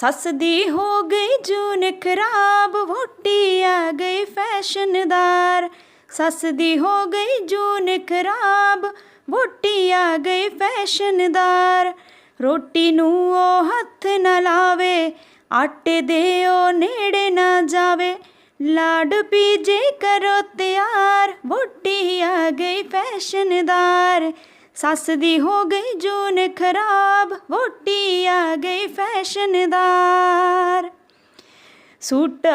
ਸੱਸ ਦੀ ਹੋ ਗਈ ਜੂਨ ਖਰਾਬ ਵੋਟੀ ਆ ਗਈ ਫੈਸ਼ਨਦਾਰ ਸੱਸ ਦੀ ਹੋ ਗਈ ਜੂਨ ਖਰਾਬ ਵੋਟੀ ਆ ਗਈ ਫੈਸ਼ਨਦਾਰ ਰੋਟੀ ਨੂੰ ਉਹ ਹੱਥ ਨਾ ਲਾਵੇ, ਆਟੇ ਦੇ ਉਹ ਨੇੜੇ ਨਾ ਜਾਵੇ। ਲਾਡ ਪੀਜੇ ਕਰੋ ਤਿਆਰ ਵੋਟੀ ਆ ਗਈ ਫੈਸ਼ਨਦਾਰ ਸੱਸ ਦੀ ਹੋ ਗਈ ਜੂਨ ਖਰਾਬ ਵੋਟੀ ਆ ਗਈ ਫੈਸ਼ਨਦਾਰ ਸੂਟ,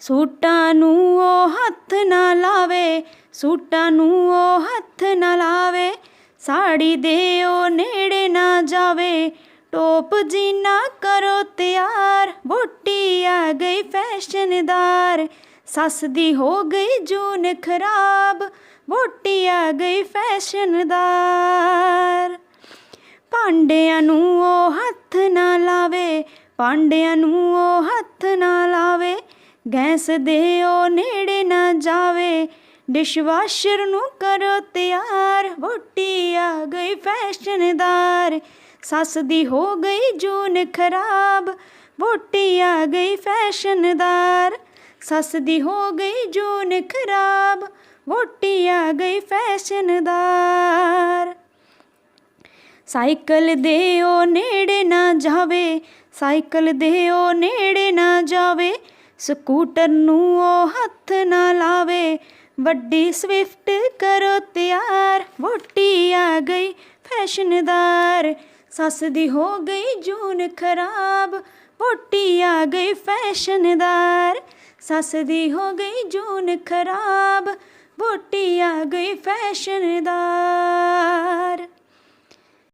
ਸੂਟਾਂ ਨੂੰ ਉਹ ਹੱਥ ਨਾ ਲਾਵੇ, ਸੂਟਾਂ ਨੂੰ ਉਹ ਹੱਥ ਨਾ ਲਾਵੇ, ਸਾੜੀ ਦੇ ਉਹ ਨੇੜੇ ਨਾ ਜਾਵੇ। ਟੋਪ ਜੀ ਨਾ ਕਰੋ ਤਿਆਰ ਵੋਟੀ ਆ ਗਈ ਫੈਸ਼ਨਦਾਰ ਸੱਸ ਦੀ ਹੋ ਗਈ ਜੂਨ ਖਰਾਬ, ਵੋਟੀ ਆ ਗਈ ਫੈਸ਼ਨਦਾਰ ਭਾਂਡਿਆਂ ਨੂੰ ਉਹ ਹੱਥ ਨਾ ਲਾਵੇ, ਭਾਂਡਿਆਂ ਨੂੰ ਉਹ ਹੱਥ ਨਾ ਲਾਵੇ, ਗੈਸ ਦੇ ਉਹ ਨੇੜੇ ਨਾ ਜਾਵੇ। ਡਿਸ਼ਵਾਸ਼ਰ ਨੂੰ ਕਰੋ ਤਿਆਰ, ਵੋਟੀ ਆ ਗਈ ਫੈਸ਼ਨਦਾਰ ਸੱਸ ਦੀ ਹੋ ਗਈ ਜੂਨ ਖਰਾਬ, ਵੋਟੀ ਆ ਗਈ ਫੈਸ਼ਨਦਾਰ ਸੱਸ ਦੀ ਹੋ ਗਈ ਜੂਨ ਖਰਾਬ ਵੋਟੀ ਆ ਗਈ ਫੈਸ਼ਨਦਾਰ ਸਾਈਕਲ ਦੇ ਉਹ ਨੇੜੇ ਨਾ ਜਾਵੇ, ਸਾਈਕਲ ਦੇ ਉਹ ਨੇੜੇ ਨਾ ਜਾਵੇ, ਸਕੂਟਰ ਨੂੰ ਉਹ ਹੱਥ ਨਾ ਲਾਵੇ। ਵੱਡੀ ਸਵਿਫਟ ਕਰੋ ਤਿਆਰ ਵੋਟੀ ਆ ਗਈ ਫੈਸ਼ਨਦਾਰ ਸੱਸ ਦੀ ਹੋ ਗਈ ਜੂਨ ਖਰਾਬ ਵੋਟੀ ਆ ਗਈ ਫੈਸ਼ਨਦਾਰ ਸੱਸ ਦੀ ਹੋ ਗਈ ਜੂਨ ਖਰਾਬ ਵੋਟੀ ਆ ਗਈ ਫੈਸ਼ਨ ਦਾ।